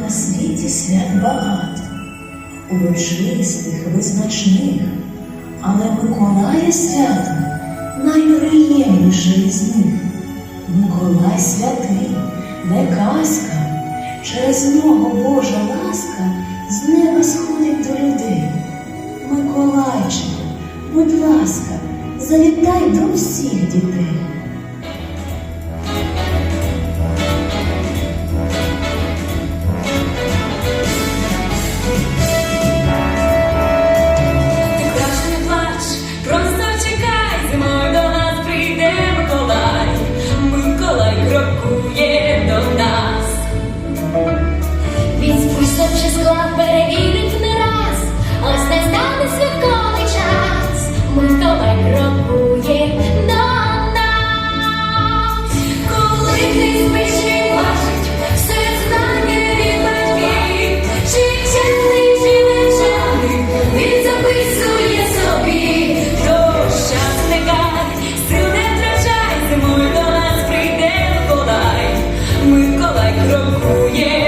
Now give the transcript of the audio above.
на світі свят багато, урочистих, визначних, але Миколая свято найприємніше із них. Миколай святий, не казка, через нього Божа ласка з неба сходить до людей. Миколайчику, будь ласка, завітай до всіх дітей. 的枯叶